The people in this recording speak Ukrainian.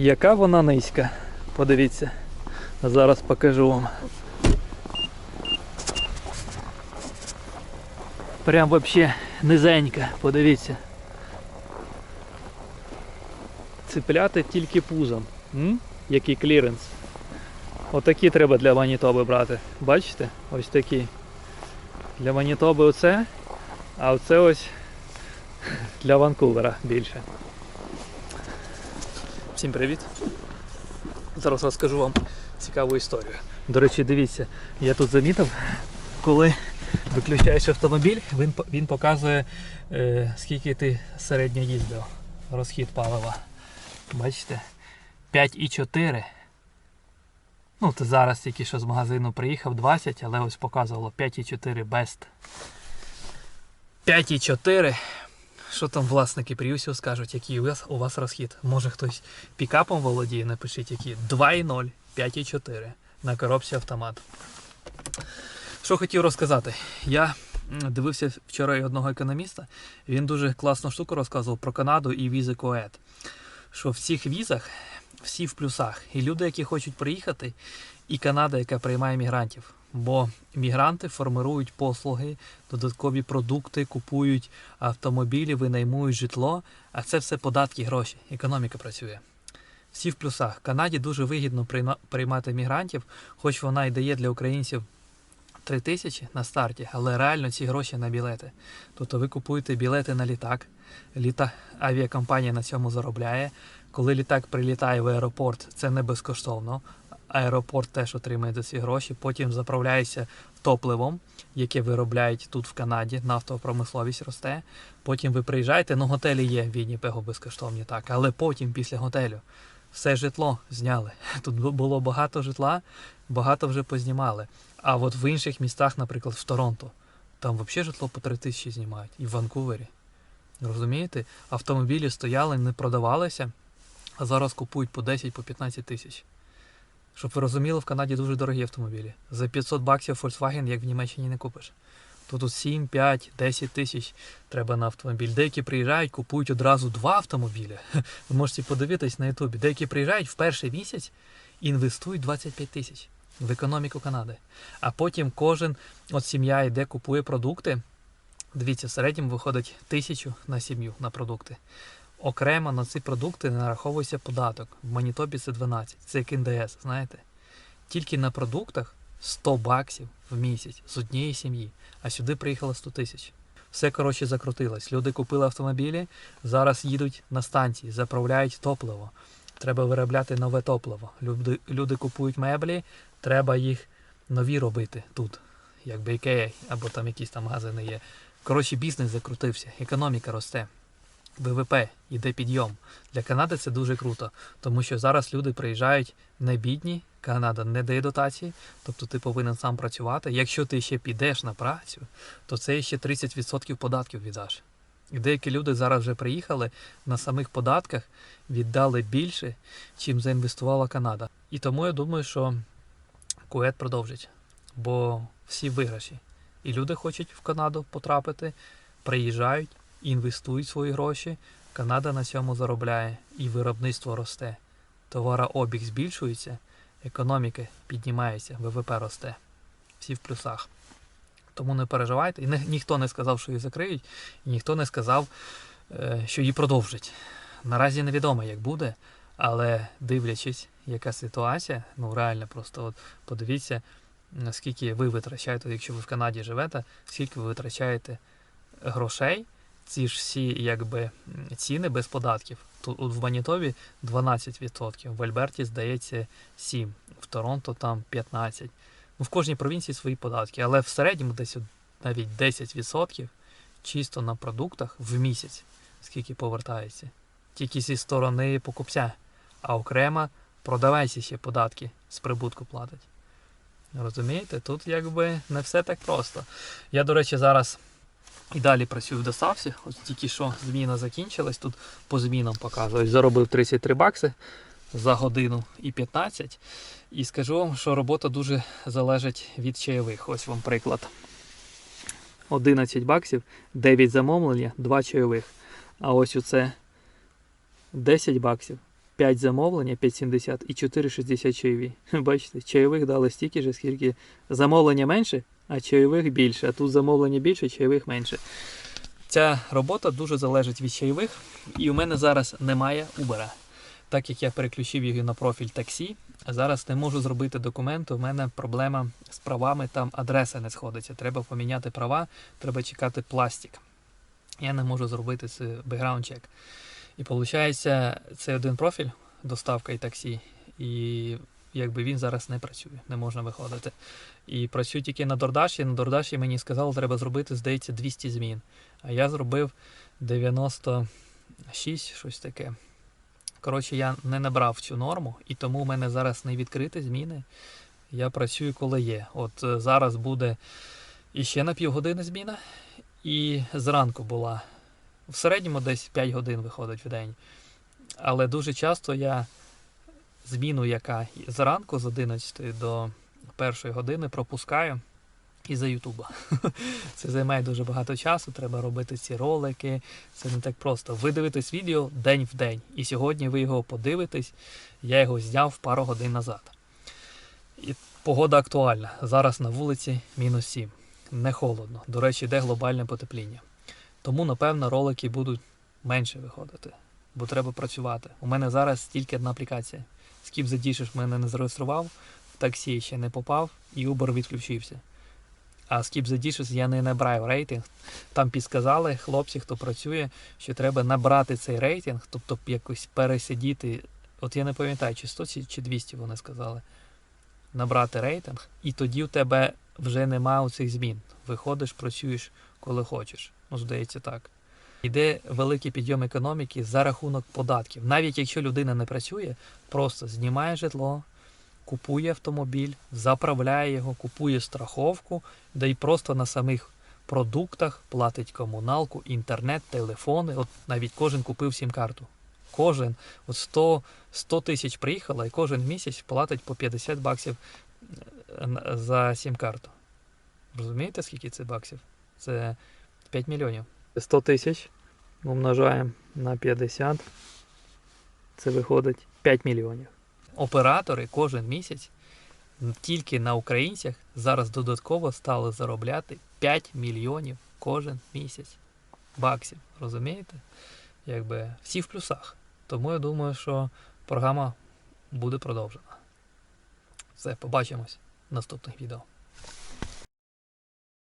Яка вона низька. Подивіться. Зараз покажу вам. Прям вообще низенька, подивіться. Цепляти тільки пузом. М? Який кліренс. Отакі треба для Манітоби брати. Бачите? Ось такі. Для Манітоби оце, а оце ось для Ванкувера більше. Всім привіт! Зараз розкажу вам цікаву історію. До речі, дивіться, я тут замітив, коли виключаєш автомобіль, він, він показує, е, скільки ти середньо їздив. Розхід палива. Бачите? 5,4. Ну, ти зараз тільки що з магазину приїхав 20, але ось показувало 5,4 best. 5,4. Що там власники Пріусів скажуть, який у вас, у вас розхід? Може хтось пікапом володіє, напишіть які. 2,0, 5,4 на коробці автомат. Що хотів розказати? Я дивився вчора одного економіста. Він дуже класну штуку розказував про Канаду і візи Коет. Що в цих візах всі в плюсах. І люди, які хочуть приїхати, і Канада, яка приймає мігрантів. Бо мігранти формирують послуги, додаткові продукти, купують автомобілі, винаймують житло, а це все податки, гроші. Економіка працює. Всі в плюсах. Канаді дуже вигідно приймати мігрантів, хоч вона і дає для українців 3 тисячі на старті, але реально ці гроші на білети. Тобто ви купуєте білети на літак, літа... авіакомпанія на цьому заробляє. Коли літак прилітає в аеропорт, це не безкоштовно. Аеропорт теж отримує за ці гроші, потім заправляється топливом, яке виробляють тут в Канаді, нафтова промисловість росте. Потім ви приїжджаєте, ну готелі є в Вінніпегу безкоштовні, так, але потім, після готелю, все житло зняли. Тут було багато житла, багато вже познімали. А от в інших містах, наприклад, в Торонто, там взагалі житло по 3 тисячі знімають. І в Ванкувері. Розумієте? Автомобілі стояли, не продавалися, а зараз купують по 10 по 15 тисяч. Щоб ви розуміли, в Канаді дуже дорогі автомобілі. За 500 баксів Volkswagen, як в Німеччині, не купиш. Тут 7, 5, 10 тисяч треба на автомобіль. Деякі приїжджають, купують одразу два автомобілі. Ви можете подивитись на Ютубі. Деякі приїжджають в перший місяць інвестують 25 тисяч в економіку Канади. А потім кожен, от сім'я йде, купує продукти. Дивіться, в середньому виходить тисячу на сім'ю на продукти. Окремо на ці продукти не нараховується податок. В Манітобі це 12. Це як НДС, знаєте? Тільки на продуктах 100 баксів в місяць з однієї сім'ї, а сюди приїхало 100 тисяч. Все коротше закрутилось. Люди купили автомобілі, зараз їдуть на станції, заправляють топливо. Треба виробляти нове топливо. Люди, люди купують меблі, треба їх нові робити тут, як BK, або там якісь там магазини є. Коротше, бізнес закрутився, економіка росте. ВВП йде підйом. Для Канади це дуже круто, тому що зараз люди приїжджають не бідні, Канада не дає дотації, тобто ти повинен сам працювати. Якщо ти ще підеш на працю, то це ще 30% податків віддаш. І деякі люди зараз вже приїхали на самих податках, віддали більше, чим заінвестувала Канада. І тому я думаю, що Кует продовжить, бо всі виграші. І люди хочуть в Канаду потрапити, приїжджають, інвестують свої гроші. Канада на цьому заробляє і виробництво росте. Товарообіг збільшується, економіка піднімається, ВВП росте. Всі в плюсах. Тому не переживайте. І ні- ніхто не сказав, що її закриють, і ніхто не сказав, е, що її продовжать. Наразі невідомо, як буде, але дивлячись, яка ситуація, ну реально просто от подивіться, наскільки ви витрачаєте, якщо ви в Канаді живете, скільки ви витрачаєте грошей, ці ж всі якби ціни без податків. Тут в Манітові 12%, в Альберті, здається, 7%, в Торонто там 15%. Ну, в кожній провінції свої податки, але в середньому десь навіть 10% чисто на продуктах в місяць, скільки повертається. Тільки зі сторони покупця, а окремо продавець ще податки з прибутку платить. Розумієте, тут якби не все так просто. Я, до речі, зараз і далі працюю в доставці. Ось тільки що зміна закінчилась, тут по змінам показують. Заробив 33 бакси за годину і 15. І скажу вам, що робота дуже залежить від чайових. Ось вам приклад. 11 баксів, 9 замовлення, 2 чайових. А ось оце 10 баксів, 5 замовлення, 5,70 і 4,60 чайові. Бачите, чайових дали стільки ж, скільки замовлення менше, а чайових більше. А тут замовлення більше, чайових менше. Ця робота дуже залежить від чайових, і у мене зараз немає Uber. Так як я переключив його на профіль таксі, а зараз не можу зробити документи. У мене проблема з правами, там адреса не сходиться. Треба поміняти права, треба чекати пластик. Я не можу зробити це бекграунд чек. І виходить, це один профіль, доставка і таксі, і якби він зараз не працює, не можна виходити. І працюю тільки на Дордаші. На Дордаші мені сказали, треба зробити, здається, 200 змін. А я зробив 96, щось таке. Коротше, я не набрав цю норму, і тому в мене зараз не відкриті зміни. Я працюю, коли є. От е, зараз буде іще на півгодини зміна, і зранку була. В середньому десь 5 годин виходить в день. Але дуже часто я зміну, яка зранку з 11 до 1 години пропускаю із-за Ютуба. Це займає дуже багато часу, треба робити ці ролики. Це не так просто. Ви дивитесь відео день в день. І сьогодні ви його подивитесь. Я його зняв пару годин назад. І погода актуальна. Зараз на вулиці мінус 7. Не холодно. До речі, йде глобальне потепління. Тому, напевно, ролики будуть менше виходити, бо треба працювати. У мене зараз тільки одна аплікація. Скіп задішиш мене не зареєстрував, в таксі ще не попав, і Uber відключився. А the Dishes я не набрав рейтинг. Там підсказали хлопці, хто працює, що треба набрати цей рейтинг, тобто якось пересидіти. От я не пам'ятаю, чи 100 чи 200 вони сказали. Набрати рейтинг, і тоді в тебе вже немає цих змін. Виходиш, працюєш коли хочеш. Ну, здається, так. Йде великий підйом економіки за рахунок податків. Навіть якщо людина не працює, просто знімає житло, купує автомобіль, заправляє його, купує страховку, да й просто на самих продуктах платить комуналку, інтернет, телефони. От навіть кожен купив сім-карту. Кожен, от 100, 100 тисяч приїхало, і кожен місяць платить по 50 баксів е, за сім-карту. Розумієте, скільки це баксів? Це 5 мільйонів. 100 тисяч умножаємо на 50. Це виходить 5 мільйонів. Оператори кожен місяць тільки на українцях зараз додатково стали заробляти 5 мільйонів кожен місяць баксів. Розумієте? Якби всі в плюсах. Тому я думаю, що програма буде продовжена. Все, побачимось в наступних відео.